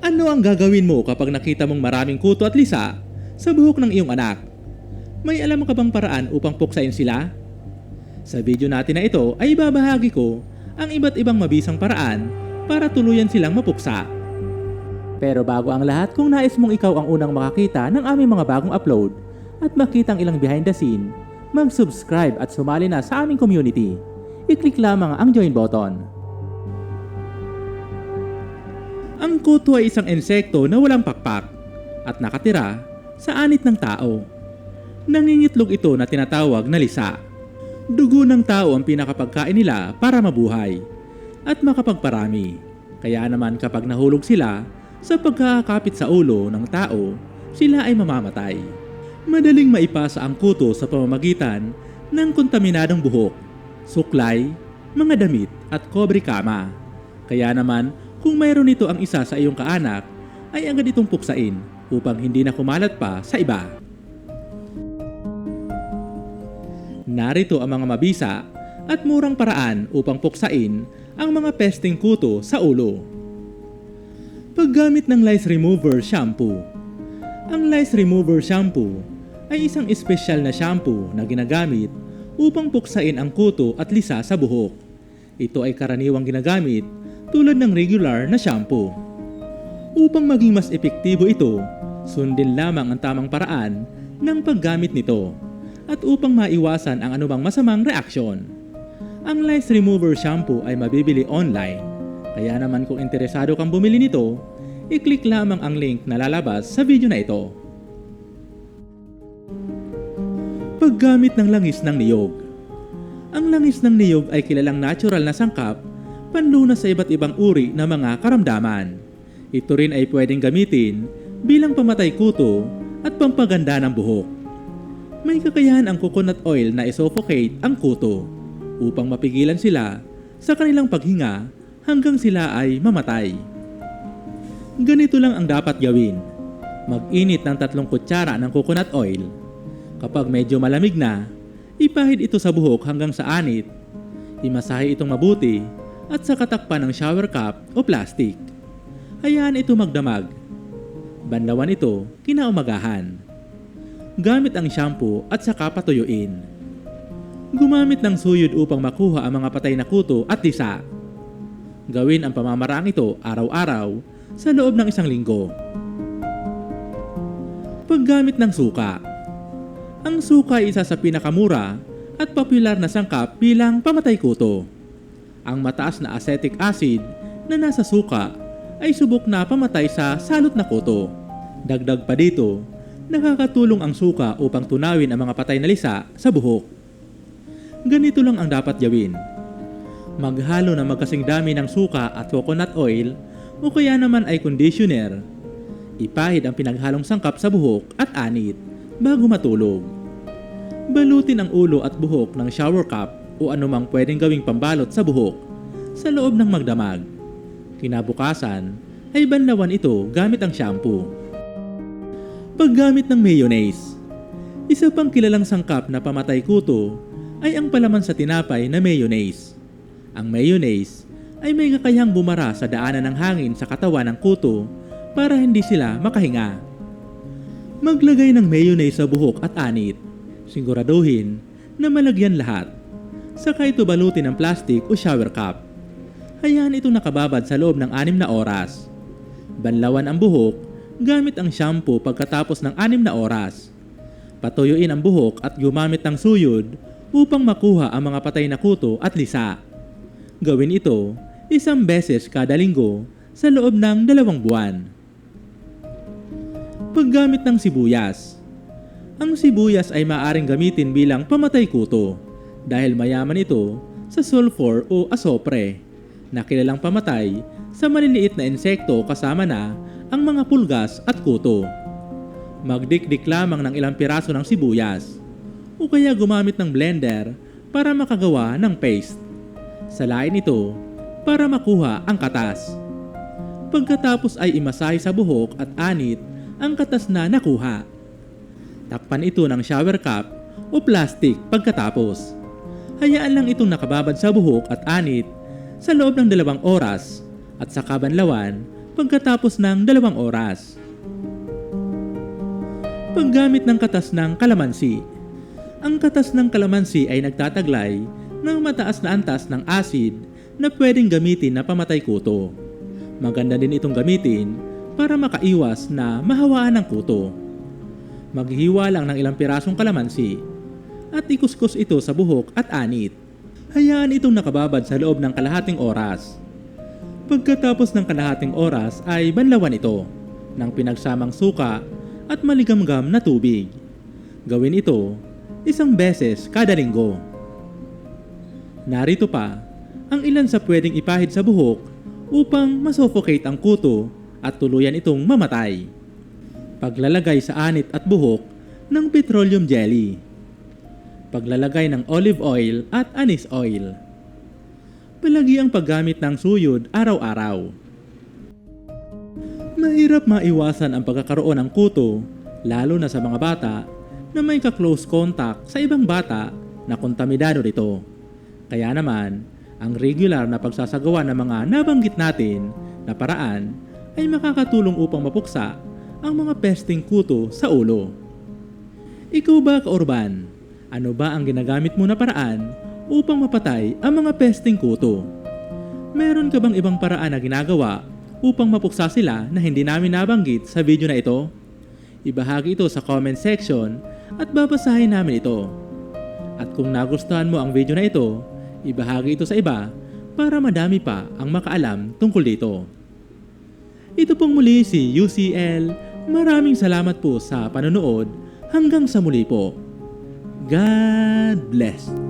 Ano ang gagawin mo kapag nakita mong maraming kuto at lisa sa buhok ng iyong anak? May alam ka bang paraan upang puksain sila? Sa video natin na ito ay ibabahagi ko ang iba't ibang mabisang paraan para tuluyan silang mapuksa. Pero bago ang lahat, kung nais mong ikaw ang unang makakita ng aming mga bagong upload at makita ang ilang behind the scene, mag-subscribe at sumali na sa aming community. I-click lamang ang join button. Ang kuto ay isang insekto na walang pakpak at nakatira sa anit ng tao. Nangingitlog ito na tinatawag na lisa. Dugo ng tao ang pinakapagkain nila para mabuhay at makapagparami. Kaya naman kapag nahulog sila sa pagkakapit sa ulo ng tao, sila ay mamamatay. Madaling maipasa ang kuto sa pamamagitan ng kontaminadong buhok, suklay, mga damit at kobre kama. Kaya naman kung mayroon nito ang isa sa iyong kaanak, ay agad itong puksain upang hindi na kumalat pa sa iba. Narito ang mga mabisa at murang paraan upang puksain ang mga pesting kuto sa ulo. Paggamit ng lice remover shampoo. Ang lice remover shampoo ay isang espesyal na shampoo na ginagamit upang puksain ang kuto at lisa sa buhok. Ito ay karaniwang ginagamit tulad ng regular na shampoo. Upang maging mas epektibo ito, sundin lamang ang tamang paraan ng paggamit nito at upang maiwasan ang anumang masamang reaksyon. Ang lice remover shampoo ay mabibili online. Kaya naman kung interesado kang bumili nito, i-click lamang ang link na lalabas sa video na ito. Paggamit ng langis ng niyog. Ang langis ng niyog ay kilalang natural na sangkap panlunas sa iba't ibang uri ng mga karamdaman. Ito rin ay pwedeng gamitin bilang pamatay kuto at pampaganda ng buhok. May kakayahan ang coconut oil na isuffocate ang kuto upang mapigilan sila sa kanilang paghinga hanggang sila ay mamatay. Ganito lang ang dapat gawin. Mag-init ng tatlong kutsara ng coconut oil. Kapag medyo malamig na, ipahid ito sa buhok hanggang sa anit. Imasahe itong mabuti at sa katakpan ng shower cup o plastic. Hayaan ito magdamag. Banlawan ito kinaumagahan. Gamit ang shampoo at saka patuyuin. Gumamit ng suyod upang makuha ang mga patay na kuto at lisa. Gawin ang pamamaraang ito araw-araw sa loob ng isang linggo. Paggamit ng suka. Ang suka ay isa sa pinakamura at popular na sangkap bilang pamatay kuto. Ang mataas na acetic acid na nasa suka ay subok na pamatay sa salot na kuto. Dagdag pa dito, nakakatulong ang suka upang tunawin ang mga patay na lisa sa buhok. Ganito lang ang dapat gawin. Maghalo ng magkasing dami ng suka at coconut oil o kaya naman ay conditioner. Ipahid ang pinaghalong sangkap sa buhok at anit bago matulog. Balutin ang ulo at buhok ng shower cap o anumang pwedeng gawing pambalot sa buhok sa loob ng magdamag. Kinabukasan ay banlawan ito gamit ang shampoo. Paggamit ng mayonnaise. Isa pang kilalang sangkap na pamatay kuto ay ang palaman sa tinapay na mayonnaise. Ang mayonnaise ay may kakayahang bumara sa daanan ng hangin sa katawan ng kuto para hindi sila makahinga. Maglagay ng mayonnaise sa buhok at anit. Siguraduhin na malagyan lahat. Saka ito balutin ng plastic o shower cup. Hayaan itong nakababad sa loob ng anim na oras. Banlawan ang buhok gamit ang shampoo pagkatapos ng anim na oras. Patuyuin ang buhok at gumamit ng suyod upang makuha ang mga patay na kuto at lisa. Gawin ito isang beses kada linggo sa loob ng dalawang buwan. Paggamit ng sibuyas. Ang sibuyas ay maaaring gamitin bilang pamatay kuto dahil mayaman ito sa sulfur o asopre na kilalang pamatay sa maliliit na insekto kasama na ang mga pulgas at kuto. Magdikdik lamang ng ilang piraso ng sibuyas o kaya gumamit ng blender para makagawa ng paste. Salain ito para makuha ang katas. Pagkatapos ay imasahe sa buhok at anit ang katas na nakuha. Takpan ito ng shower cap o plastic pagkatapos. Hayaan lang itong nakababad sa buhok at anit sa loob ng dalawang oras at sa kabanlawan, pagkatapos ng dalawang oras. Paggamit ng katas ng kalamansi. Ang katas ng kalamansi ay nagtataglay ng mataas na antas ng acid na pwedeng gamitin na pamatay kuto. Maganda din itong gamitin para makaiwas na mahawaan ng kuto. Maghihiwa lang ng ilang pirasong kalamansi at ikuskus ito sa buhok at anit. Hayaan itong nakababad sa loob ng kalahating oras. Pagkatapos ng kalahating oras ay banlawan ito ng pinagsamang suka at maligamgam na tubig. Gawin ito isang beses kada linggo. Narito pa ang ilan sa pwedeng ipahid sa buhok upang masuffocate ang kuto at tuluyan itong mamatay. Paglalagay sa anit at buhok ng petroleum jelly. Paglalagay ng olive oil at anise oil. Palagi ang paggamit ng suyod araw-araw. Mahirap maiwasan ang pagkakaroon ng kuto, lalo na sa mga bata na may ka-close contact sa ibang bata na kontaminado nito. Kaya naman, ang regular na pagsasagawa ng mga nabanggit natin na paraan ay makakatulong upang mapuksa ang mga pesting kuto sa ulo. Ikaw ba, kaurban? Ano ba ang ginagamit mo na paraan upang mapatay ang mga pesting kuto? Meron ka bang ibang paraan na ginagawa upang mapuksa sila na hindi namin nabanggit sa video na ito? Ibahagi ito sa comment section at babasahin namin ito. At kung nagustuhan mo ang video na ito, ibahagi ito sa iba para madami pa ang makaalam tungkol dito. Ito pong muli si UCL. Maraming salamat po sa panonood. Hanggang sa muli po. God bless.